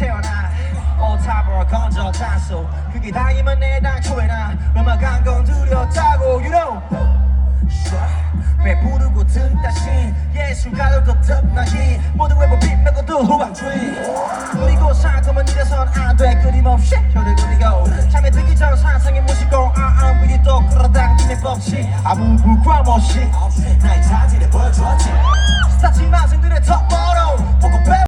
채워놔 오탑으로 건져 단수 그게 다이면 내 당초에 왜 부르고 등 따신 예술가를 거듭나신 모든 외모 빛매고도 후방주의 그리고 사고만 이래선 안돼. 끊임없이 혀를 그리고 잠에 들기 전 사상의 무시고 아암 위로 또 끌어당기는 법칙 아무 불과 없이 나의 자질에 보여주었지.